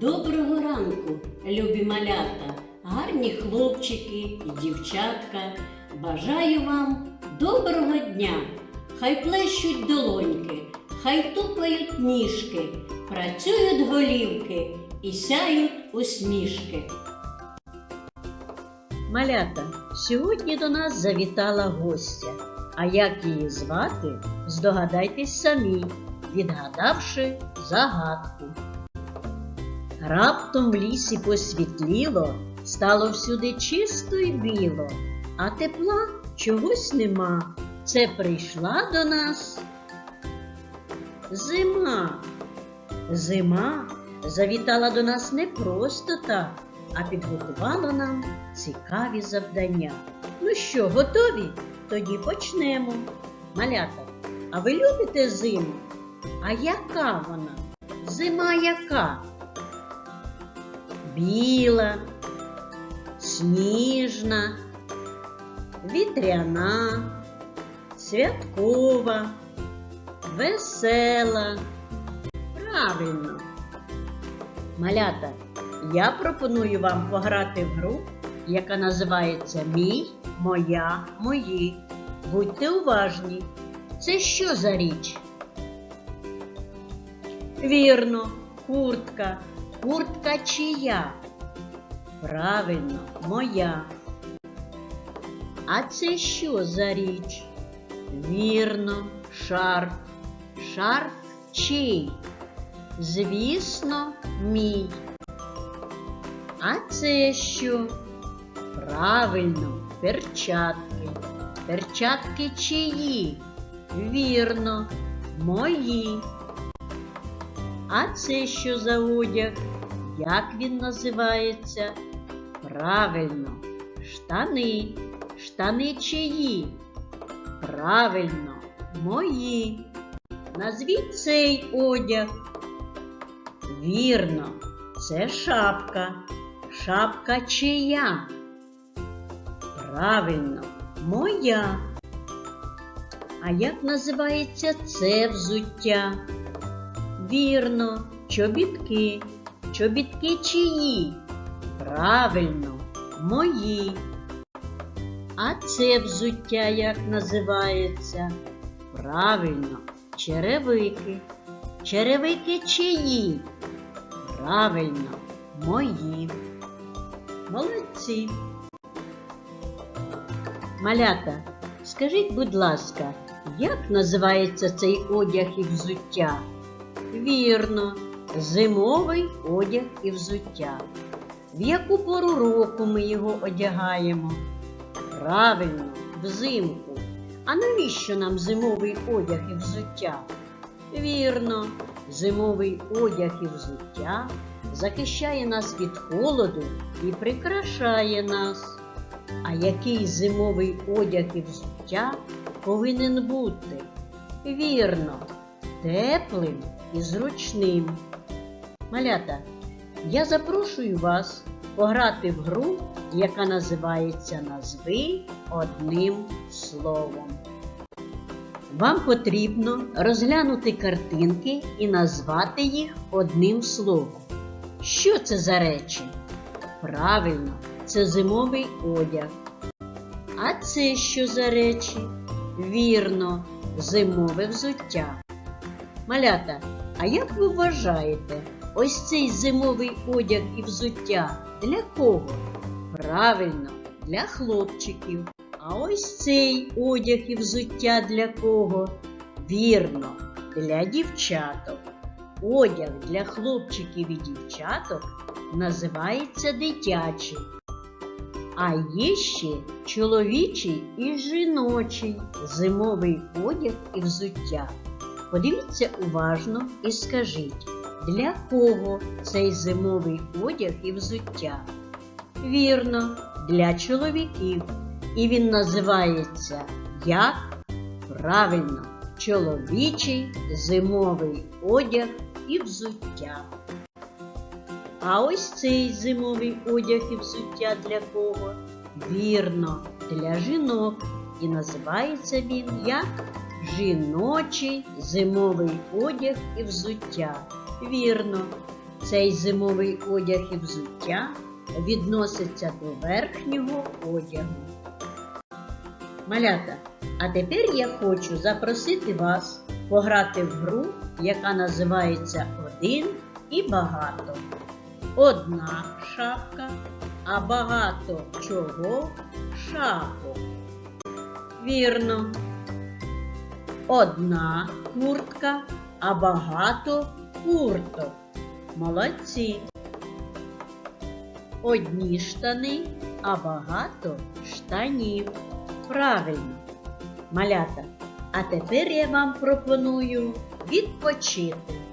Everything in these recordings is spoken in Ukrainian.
Доброго ранку, любі малята, гарні хлопчики і дівчатка. Бажаю вам доброго дня. Хай плещуть долоньки, хай тупають ніжки, працюють голівки і сяють усмішки. Малята, сьогодні до нас завітала гостя. А як її звати, здогадайтесь самі, відгадавши загадку. Раптом в лісі посвітліло, стало всюди чисто й біло, а тепла чогось нема. Це прийшла до нас зима. Зима завітала до нас не просто так, а підготувала нам цікаві завдання. Ну що, готові? Тоді почнемо. Малята, а ви любите зиму? А яка вона? Зима яка? Біла, сніжна, вітряна, святкова, весела. Правильно. Малята, я пропоную вам пограти в гру, яка називається Мій, моя, мої. Будьте уважні. Це що за річ? Вірно, куртка. Куртка чия? Правильно, моя. А це що за річ? Вірно, шарф. Шарф чий? Звісно, мій. А це що? Правильно, перчатки. Перчатки чиї? Вірно, мої. А це що за одяг? Як він називається? Правильно, штани. Штани чиї? Правильно, мої. Назвіть цей одяг. Вірно, це шапка. Шапка чия? Правильно, моя. А як називається це взуття? Вірно, чобітки. Чобітки чиї? Правильно, мої. А це взуття як називається? Правильно, черевики. Черевики чиї? Правильно, мої. Молодці. Малята, скажіть, будь ласка, як називається цей одяг і взуття? Вірно, зимовий одяг і взуття. В яку пору року ми його одягаємо? Правильно, взимку. А навіщо нам зимовий одяг і взуття? Вірно, зимовий одяг і взуття захищає нас від холоду і прикрашає нас. А який зимовий одяг і взуття повинен бути? Вірно, теплим і зручним. Малята, я запрошую вас пограти в гру, яка називається Назви одним словом. Вам потрібно розглянути картинки і назвати їх одним словом. Що це за речі? Правильно, це зимовий одяг. А це що за речі? Вірно, зимове взуття. Малята, а як ви вважаєте, ось цей зимовий одяг і взуття для кого? Правильно, для хлопчиків. А ось цей одяг і взуття для кого? Вірно, для дівчаток. Одяг для хлопчиків і дівчаток називається дитячий. А є ще чоловічий і жіночий зимовий одяг і взуття. Подивіться уважно і скажіть, для кого цей зимовий одяг і взуття? Вірно, для чоловіків. І він називається як? Правильно, чоловічий зимовий одяг і взуття. А ось цей зимовий одяг і взуття для кого? Вірно, для жінок. І називається він як жіночий зимовий одяг і взуття. Вірно, Цей зимовий одяг і взуття відноситься до верхнього одягу. Малята, а тепер я хочу запросити вас пограти в гру, яка називається Один і багато. Одна шапка, а багато чого шапок. Вірно. Одна куртка, а багато курток. Молодці. Одні штани, а багато штанів. Правильно. Малята. А тепер я вам пропоную відпочити.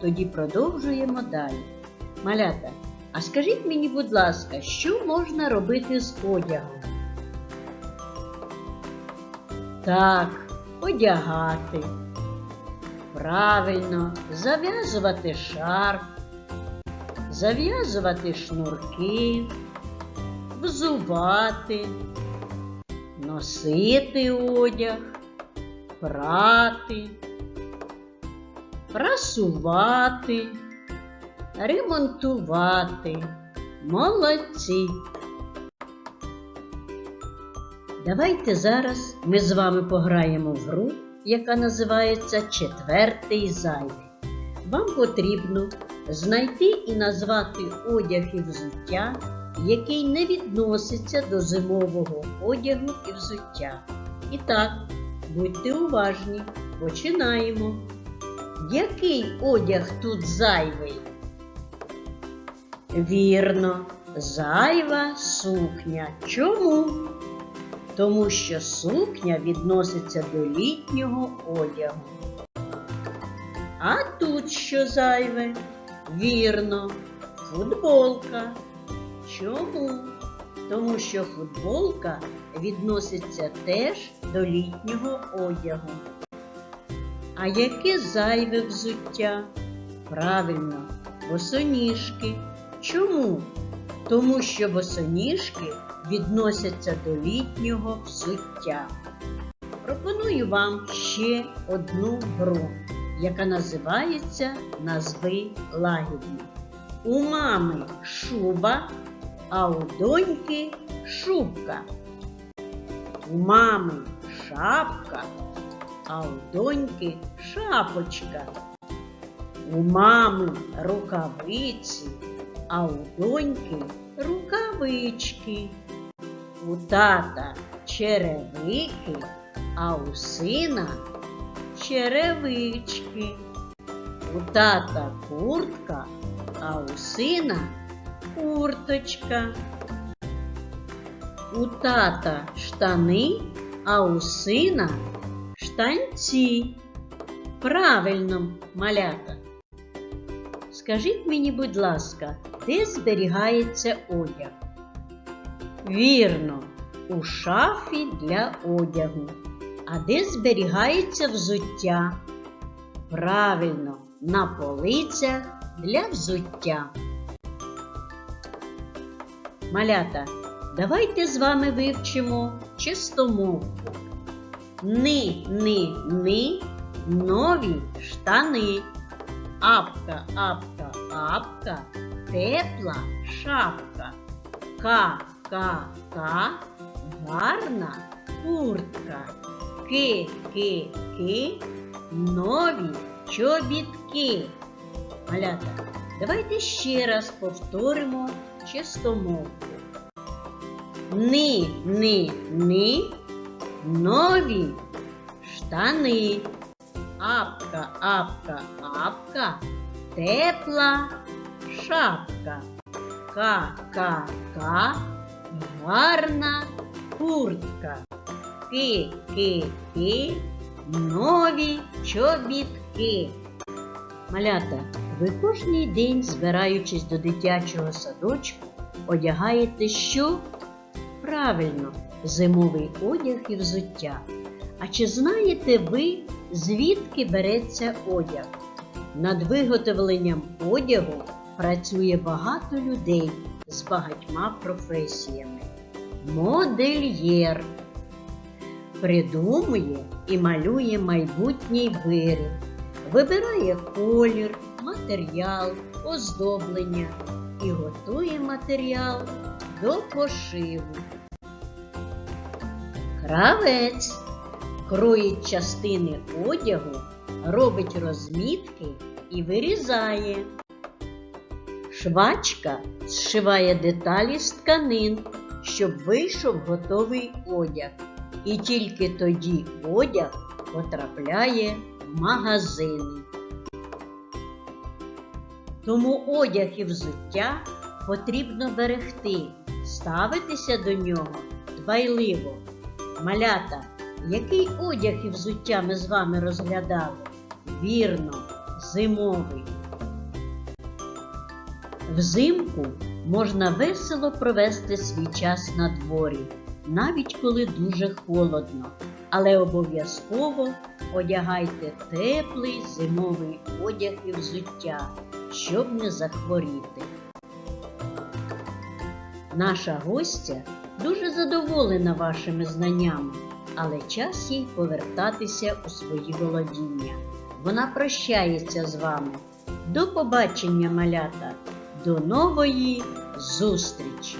Тоді продовжуємо далі. Малята, а скажіть мені, будь ласка, що можна робити з одягом? Так, одягати. Правильно, зав'язувати шарф, зав'язувати шнурки, взувати, носити одяг, прати, прасувати, ремонтувати. Молодці! Давайте зараз ми з вами пограємо в гру, яка називається Четвертий зайвий. Вам потрібно знайти і назвати одяг і взуття, який не відноситься до зимового одягу і взуття. І так, будьте уважні, починаємо. Який одяг тут зайвий? Вірно, зайва сукня. Чому? Тому що сукня відноситься до літнього одягу. А тут що зайве? Вірно, футболка. Чому? Тому що футболка відноситься теж до літнього одягу. А яке зайве взуття? Правильно, босоніжки. Чому? Тому що босоніжки відносяться до літнього взуття. Пропоную вам ще одну гру, яка називається Назви лагідні. У мами шуба, а у доньки шубка. У мами шапка, а у доньки шапочка. У мами рукавиці, а у доньки рукавички. У тата черевики, а у сина черевички. У тата куртка, а у сина курточка. У тата штани, а у сина штанці. Правильно, малята. Скажіть мені, будь ласка, де зберігається одяг? Вірно, у шафі для одягу. А де зберігається взуття? Правильно, на полицях для взуття. Малята, давайте з вами вивчимо чистомовку. Ни, ни, ни, нові штани. Апка, апка, апка, тепла шапка. Ка, ка, ка, гарна куртка. Ки, ки, ки, нові чобітки. Малята, давайте ще раз повторимо чистомовку. Ни, ни, ни, нові штани. Апка, апка, апка, тепла шапка. Ка, ка, ка, гарна куртка. Ки, ки, ки, нові чобітки. Малята, ви кожний день, збираючись до дитячого садочку, одягаєте що? Правильно, зимовий одяг і взуття. А чи знаєте ви, звідки береться одяг? Над виготовленням одягу працює багато людей з багатьма професіями. Модельєр придумує і малює майбутній виріб, вибирає колір, матеріал, оздоблення і готує матеріал до пошиву. Кравець кроїть частини одягу, робить розмітки і вирізає. Швачка зшиває деталі з тканин, щоб вийшов готовий одяг. І тільки тоді одяг потрапляє в магазини. Тому одяг і взуття потрібно берегти, ставитися до нього дбайливо. Малята, який одяг і взуття ми з вами розглядали? Вірно, зимовий. Взимку можна весело провести свій час на дворі, навіть коли дуже холодно. Але обов'язково одягайте теплий зимовий одяг і взуття, щоб не захворіти. Наша гостя дуже задоволена вашими знаннями, але час їй повертатися у свої володіння. Вона прощається з вами. До побачення, малята! До нової зустрічі!